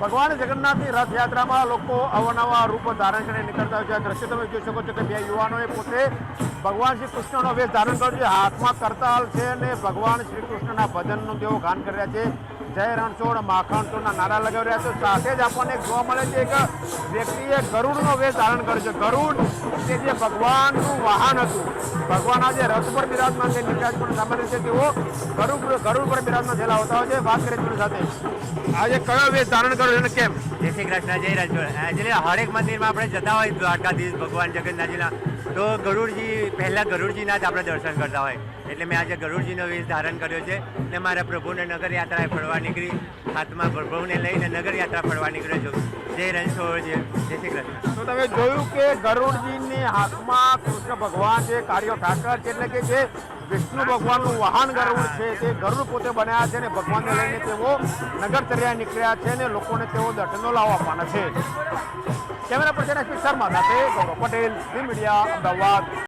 ભગવાન જગન્નાથની રથયાત્રામાં લોકો અવનવા રૂપ ધારણ કરીને નીકળતા હોય છે. દ્રશ્ય તમે જોઈ શકો છો કે બે યુવાનોએ પોતે ભગવાન શ્રી કૃષ્ણનો વેશ ધારણ કર્યો છે. હાથમાં કરતાલ છે અને ભગવાન શ્રી કૃષ્ણના ભજનનું તેઓ ગાન કરી રહ્યા છે. જય રણછોડ માખણ નારા લગાવી રહ્યા છે. સાથે જ આપણને જોવા મળે છે એક વ્યક્તિએ ગરુડનો વેશ ધારણ કર્યો છે. ગરુડ કે જે ભગવાનનું વાહન હતું. ભગવાન આજે રથ પર બિરાજમાન છે. નીકળ્યા પણ સામાન્ય છે. તેઓ ગરુડ ગરુડ પર બિરાજમાન થયેલા હોતા હોય છે. વાત કરીએ તેમની સાથે. આજે કયો વેશ ધારણ કર્યો અને કેમ? જય શ્રી કૃષ્ણ, જય રણછોડ. હરેક મંદિરમાં આપણે જતા હોય દ્વારકાધીશ, ભગવાન જગન્નાથજીના તો ગરુડજી, પહેલાં ગરુડજીના જ આપણે દર્શન કરતા હોય. એટલે મેં આજે ગરુડજીનો વેશ ધારણ કર્યો છે ને મારા પ્રભુને નગર યાત્રાએ ફરવા નીકળી, હાથમાં પ્રભુને લઈને નગર યાત્રા ફરવા નીકળ્યો છું. જય રણછોડ, જય જય શ્રી કૃષ્ણ. તો તમે જોયું કે ગરુડજીની હાથમાં કૃષ્ણ ભગવાન છે, કાર્ય ઠાકર છે એટલે કે જે વિષ્ણુ ભગવાનનું વાહન ગરુડ છે, તે ગરુડ પોતે બનાવ્યા છે અને ભગવાનને લઈને તેઓ નગરચર્યા નીકળ્યા છે અને લોકોને તેઓ દર્શનો લાવવા આપવાના છે. કેમેરા પર્સન એસપી શર્મા સાથે ગૌરવ પટેલ ઝી મીડિયા અમદાવાદ.